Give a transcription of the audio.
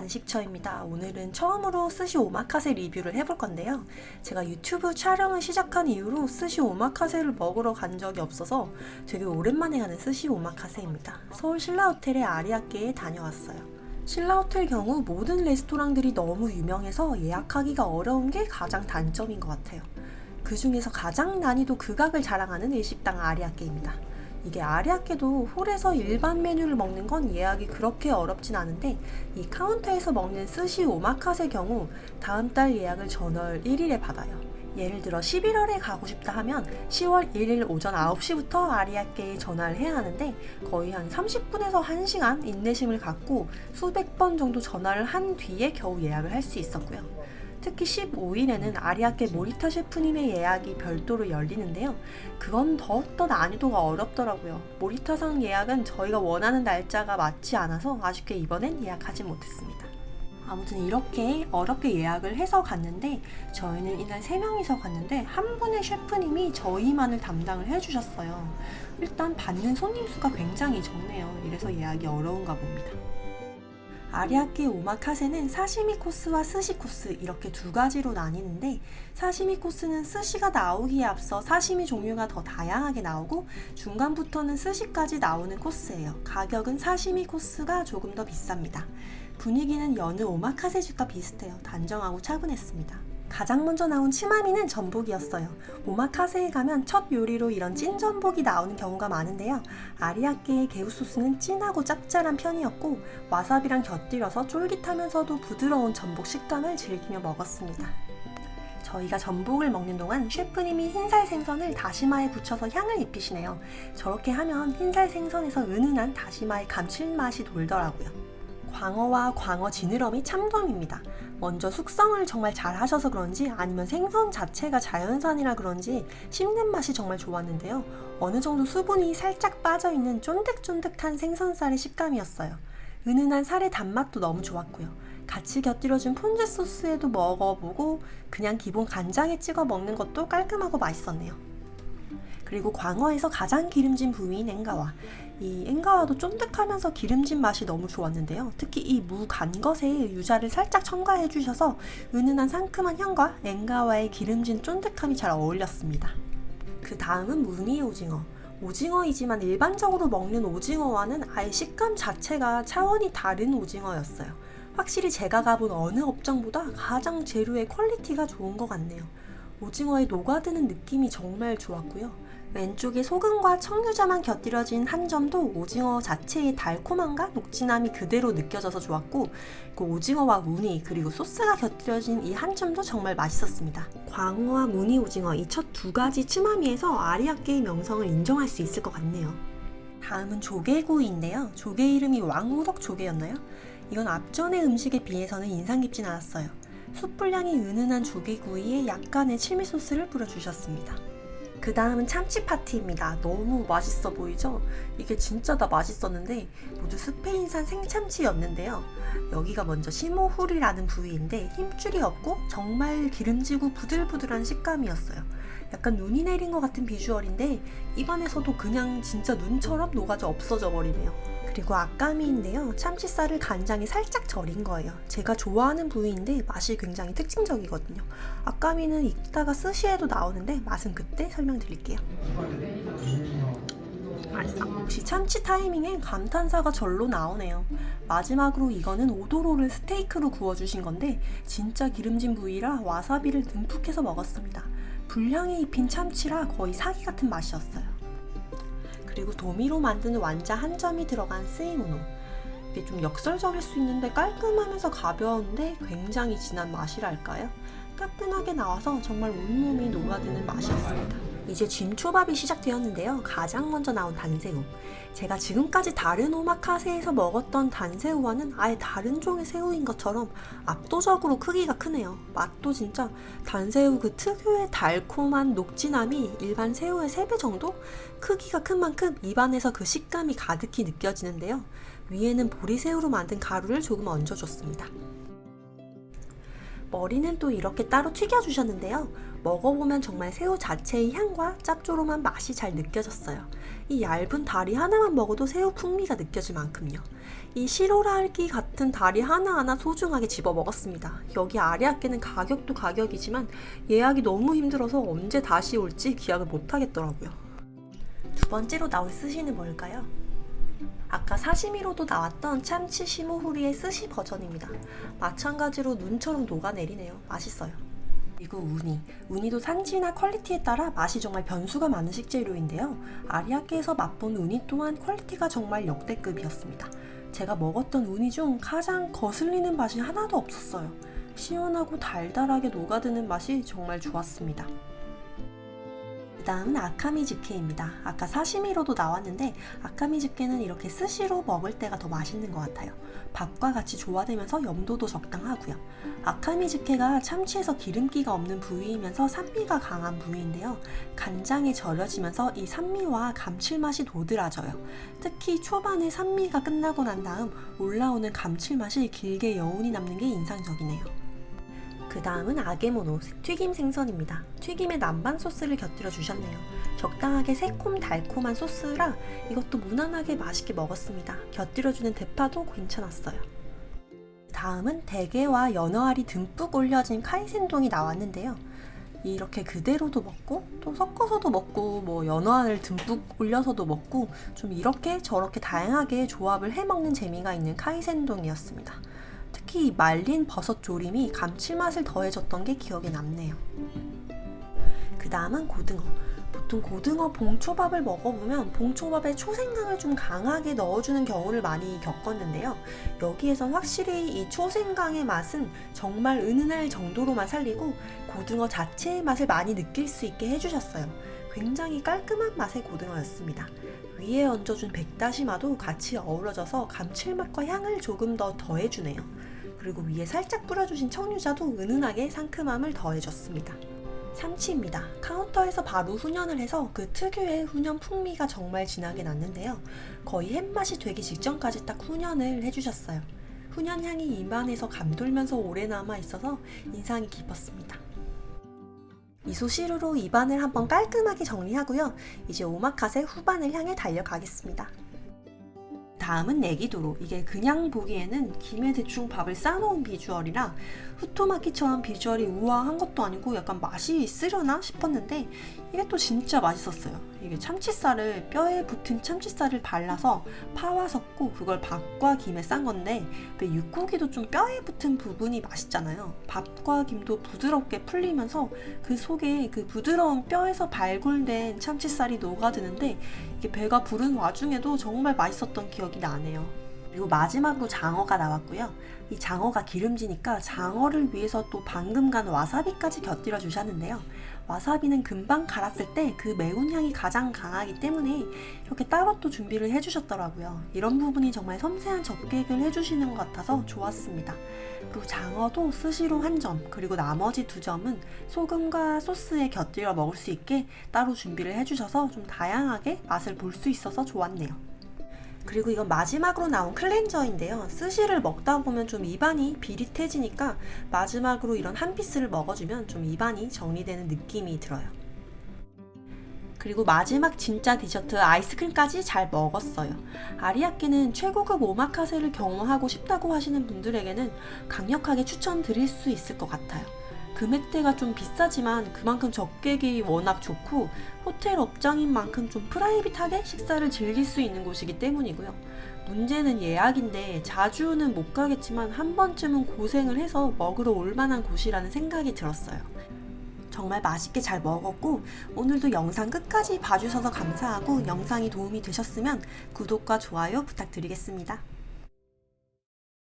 안식처입니다. 오늘은 처음으로 스시 오마카세 리뷰를 해볼 건데요. 제가 유튜브 촬영을 시작한 이후로 스시 오마카세를 먹으러 간 적이 없어서 되게 오랜만에 가는 스시 오마카세입니다. 서울 신라호텔의 아리아게에 다녀왔어요. 신라호텔 경우 모든 레스토랑들이 너무 유명해서 예약하기가 어려운 게 가장 단점인 것 같아요. 그 중에서 가장 난이도 극악을 자랑하는 일식당 아리아게입니다. 이게 아리아게도 홀에서 일반 메뉴를 먹는 건 예약이 그렇게 어렵진 않은데 이 카운터에서 먹는 스시 오마카세 경우 다음 달 예약을 전월 1일에 받아요. 예를 들어 11월에 가고 싶다 하면 10월 1일 오전 9시부터 아리아게에 전화를 해야 하는데 거의 한 30분에서 1시간 인내심을 갖고 수백 번 정도 전화를 한 뒤에 겨우 예약을 할 수 있었고요. 특히 15일에는 아리아게 모리타 셰프님의 예약이 별도로 열리는데요. 그건 더욱더 난이도가 어렵더라고요. 모리타상 예약은 저희가 원하는 날짜가 맞지 않아서 아쉽게 이번엔 예약하지 못했습니다. 아무튼 이렇게 어렵게 예약을 해서 갔는데 저희는 이날 3명이서 갔는데 한 분의 셰프님이 저희만을 담당을 해주셨어요. 일단 받는 손님 수가 굉장히 적네요. 이래서 예약이 어려운가 봅니다. 아리아키 오마카세는 사시미 코스와 스시 코스 이렇게 두 가지로 나뉘는데 사시미 코스는 스시가 나오기에 앞서 사시미 종류가 더 다양하게 나오고 중간부터는 스시까지 나오는 코스예요. 가격은 사시미 코스가 조금 더 비쌉니다. 분위기는 여느 오마카세집과 비슷해요. 단정하고 차분했습니다. 가장 먼저 나온 치마미는 전복이었어요. 오마카세에 가면 첫 요리로 이런 찐 전복이 나오는 경우가 많은데요. 아리아케의 개우 소스는 진하고 짭짤한 편이었고 와사비랑 곁들여서 쫄깃하면서도 부드러운 전복 식감을 즐기며 먹었습니다. 저희가 전복을 먹는 동안 셰프님이 흰살 생선을 다시마에 붙여서 향을 입히시네요. 저렇게 하면 흰살 생선에서 은은한 다시마의 감칠맛이 돌더라고요. 광어와 광어 지느러미 참돔입니다. 먼저 숙성을 정말 잘 하셔서 그런지 아니면 생선 자체가 자연산이라 그런지 씹는 맛이 정말 좋았는데요. 어느 정도 수분이 살짝 빠져 있는 쫀득쫀득한 생선살의 식감이었어요. 은은한 살의 단맛도 너무 좋았고요. 같이 곁들여준 폰즈 소스에도 먹어보고 그냥 기본 간장에 찍어 먹는 것도 깔끔하고 맛있었네요. 그리고 광어에서 가장 기름진 부위인 엔가와 이 엔가와도 쫀득하면서 기름진 맛이 너무 좋았는데요. 특히 이 무 간 것에 유자를 살짝 첨가해 주셔서 은은한 상큼한 향과 엔가와의 기름진 쫀득함이 잘 어울렸습니다. 그 다음은 무늬 오징어. 오징어이지만 일반적으로 먹는 오징어와는 아예 식감 자체가 차원이 다른 오징어였어요. 확실히 제가 가본 어느 업장보다 가장 재료의 퀄리티가 좋은 것 같네요. 오징어의 녹아드는 느낌이 정말 좋았고요. 왼쪽에 소금과 청유자만 곁들여진 한 점도 오징어 자체의 달콤함과 녹진함이 그대로 느껴져서 좋았고 그 오징어와 무늬 그리고 소스가 곁들여진 이 한 점도 정말 맛있었습니다. 광어와 무늬 오징어 이 첫 두 가지 츠마미에서 아리아게의 명성을 인정할 수 있을 것 같네요. 다음은 조개구이인데요. 조개 이름이 왕우덕 조개였나요? 이건 앞전의 음식에 비해서는 인상 깊진 않았어요. 숯불향이 은은한 조개구이에 약간의 칠미 소스를 뿌려주셨습니다. 그 다음은 참치 파티입니다. 너무 맛있어 보이죠? 이게 진짜 다 맛있었는데 모두 스페인산 생참치였는데요. 여기가 먼저 시모훌이라는 부위인데 힘줄이 없고 정말 기름지고 부들부들한 식감이었어요. 약간 눈이 내린 것 같은 비주얼인데 입안에서도 그냥 진짜 눈처럼 녹아져 없어져 버리네요. 그리고 아까미인데요. 참치살을 간장에 살짝 절인 거예요. 제가 좋아하는 부위인데 맛이 굉장히 특징적이거든요. 아까미는 익다가 스시에도 나오는데 맛은 그때 설명드릴게요. 역시 참치 타이밍엔 감탄사가 절로 나오네요. 마지막으로 이거는 오도로를 스테이크로 구워주신 건데 진짜 기름진 부위라 와사비를 듬뿍 해서 먹었습니다. 불향이 입힌 참치라 거의 사기 같은 맛이었어요. 그리고 도미로 만든 완자 한 점이 들어간 스이모노. 이게 좀 역설적일 수 있는데 깔끔하면서 가벼운데 굉장히 진한 맛이랄까요? 따끈하게 나와서 정말 온몸이 녹아드는 맛이었습니다. 이제 진초밥이 시작되었는데요. 가장 먼저 나온 단새우. 제가 지금까지 다른 오마카세에서 먹었던 단새우와는 아예 다른 종의 새우인 것처럼 압도적으로 크기가 크네요. 맛도 진짜 단새우 그 특유의 달콤한 녹진함이 일반 새우의 3배 정도? 크기가 큰 만큼 입안에서 그 식감이 가득히 느껴지는데요. 위에는 보리새우로 만든 가루를 조금 얹어줬습니다. 머리는 또 이렇게 따로 튀겨주셨는데요. 먹어보면 정말 새우 자체의 향과 짭조름한 맛이 잘 느껴졌어요. 이 얇은 다리 하나만 먹어도 새우 풍미가 느껴질 만큼요. 이 시로랄기 같은 다리 하나하나 소중하게 집어 먹었습니다. 여기 아리아께는 가격도 가격이지만 예약이 너무 힘들어서 언제 다시 올지 기약을 못 하겠더라고요. 두 번째로 나올 스시는 뭘까요? 아까 사시미로도 나왔던 참치 시모후리의 스시 버전입니다. 마찬가지로 눈처럼 녹아내리네요. 맛있어요. 그리고 우니. 우니도 산지나 퀄리티에 따라 맛이 정말 변수가 많은 식재료인데요. 아리아케에서 맛본 우니 또한 퀄리티가 정말 역대급이었습니다. 제가 먹었던 우니 중 가장 거슬리는 맛이 하나도 없었어요. 시원하고 달달하게 녹아드는 맛이 정말 좋았습니다. 그 다음은 아카미즈케입니다. 아까 사시미로도 나왔는데 아카미즈케는 이렇게 스시로 먹을 때가 더 맛있는 것 같아요. 밥과 같이 조화되면서 염도도 적당하고요. 아카미즈케가 참치에서 기름기가 없는 부위이면서 산미가 강한 부위인데요. 간장에 절여지면서 이 산미와 감칠맛이 도드라져요. 특히 초반에 산미가 끝나고 난 다음 올라오는 감칠맛이 길게 여운이 남는 게 인상적이네요. 그 다음은 아게모노 튀김 생선입니다. 튀김에 남반 소스를 곁들여 주셨네요. 적당하게 새콤달콤한 소스라 이것도 무난하게 맛있게 먹었습니다. 곁들여주는 대파도 괜찮았어요. 다음은 대게와 연어알이 듬뿍 올려진 카이센동이 나왔는데요. 이렇게 그대로도 먹고 또 섞어서도 먹고 뭐 연어알을 듬뿍 올려서도 먹고 좀 이렇게 저렇게 다양하게 조합을 해 먹는 재미가 있는 카이센동이었습니다. 특히 이 말린 버섯 조림이 감칠맛을 더해줬던 게 기억에 남네요. 그 다음은 고등어. 보통 고등어 봉초밥을 먹어보면 봉초밥에 초생강을 좀 강하게 넣어주는 경우를 많이 겪었는데요. 여기에선 확실히 이 초생강의 맛은 정말 은은할 정도로만 살리고 고등어 자체의 맛을 많이 느낄 수 있게 해주셨어요. 굉장히 깔끔한 맛의 고등어였습니다. 위에 얹어준 백다시마도 같이 어우러져서 감칠맛과 향을 조금 더 더해주네요. 그리고 위에 살짝 뿌려주신 청유자도 은은하게 상큼함을 더해줬습니다. 삼치입니다. 카운터에서 바로 훈연을 해서 그 특유의 훈연 풍미가 정말 진하게 났는데요. 거의 햇맛이 되기 직전까지 딱 훈연을 해주셨어요. 훈연 향이 입안에서 감돌면서 오래 남아 있어서 인상이 깊었습니다. 미소시루로 입안을 한번 깔끔하게 정리하고요. 이제 오마카세 후반을 향해 달려가겠습니다. 다음은 내기도로 이게 그냥 보기에는 김에 대충 밥을 싸놓은 비주얼이라 후토마키처럼 비주얼이 우아한 것도 아니고 약간 맛이 있으려나 싶었는데 이게 또 진짜 맛있었어요. 이게 참치살을 뼈에 붙은 참치살을 발라서 파와 섞고 그걸 밥과 김에 싼 건데 왜 육고기도 좀 뼈에 붙은 부분이 맛있잖아요. 밥과 김도 부드럽게 풀리면서 그 속에 그 부드러운 뼈에서 발굴된 참치살이 녹아드는데 이게 배가 부른 와중에도 정말 맛있었던 기억이 나네요. 그리고 마지막으로 장어가 나왔고요. 이 장어가 기름지니까 장어를 위해서 또 방금 간 와사비까지 곁들여 주셨는데요. 와사비는 금방 갈았을 때 그 매운 향이 가장 강하기 때문에 이렇게 따로 또 준비를 해주셨더라고요. 이런 부분이 정말 섬세한 접객을 해주시는 것 같아서 좋았습니다. 그리고 장어도 스시로 한 점, 그리고 나머지 두 점은 소금과 소스에 곁들여 먹을 수 있게 따로 준비를 해주셔서 좀 다양하게 맛을 볼 수 있어서 좋았네요. 그리고 이건 마지막으로 나온 클렌저인데요. 스시를 먹다 보면 좀 입안이 비릿해지니까 마지막으로 이런 한 피스를 먹어주면 좀 입안이 정리되는 느낌이 들어요. 그리고 마지막 진짜 디저트 아이스크림까지 잘 먹었어요. 아리아케는 최고급 오마카세를 경험하고 싶다고 하시는 분들에게는 강력하게 추천드릴 수 있을 것 같아요. 금액대가 좀 비싸지만 그만큼 적객이 워낙 좋고 호텔 업장인 만큼 좀 프라이빗하게 식사를 즐길 수 있는 곳이기 때문이고요. 문제는 예약인데 자주는 못 가겠지만 한 번쯤은 고생을 해서 먹으러 올 만한 곳이라는 생각이 들었어요. 정말 맛있게 잘 먹었고 오늘도 영상 끝까지 봐주셔서 감사하고 영상이 도움이 되셨으면 구독과 좋아요 부탁드리겠습니다.